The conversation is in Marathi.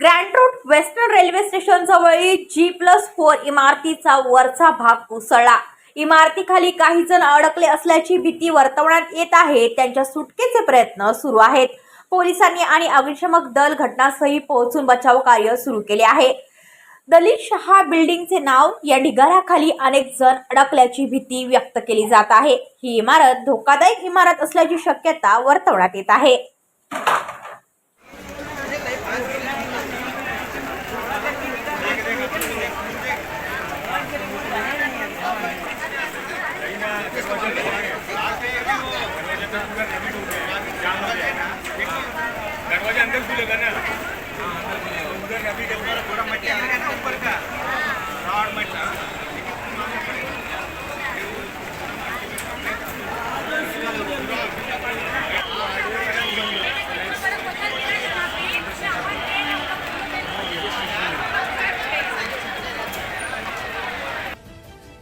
Grant Road western railway station जवळील जी प्लस फोर इमारतीचा वरचा भाग कोसळला. इमारतीखाली काही जण अडकले असल्याची भीती वर्तवण्यात येत आहे. त्यांच्या सुटकेचे प्रयत्न सुरू आहेत. पोलिसांनी आणि अग्निशमक दल घटनास्थळी पोहोचून बचाव कार्य सुरू केले आहे. दलित शहा बिल्डिंगचे नाव या ढिगाऱ्याखाली अनेक जण अडकल्याची भीती व्यक्त केली जात आहे. ही इमारत धोकादायक इमारत असल्याची शक्यता वर्तवण्यात येत आहे. दरवाजा अंदर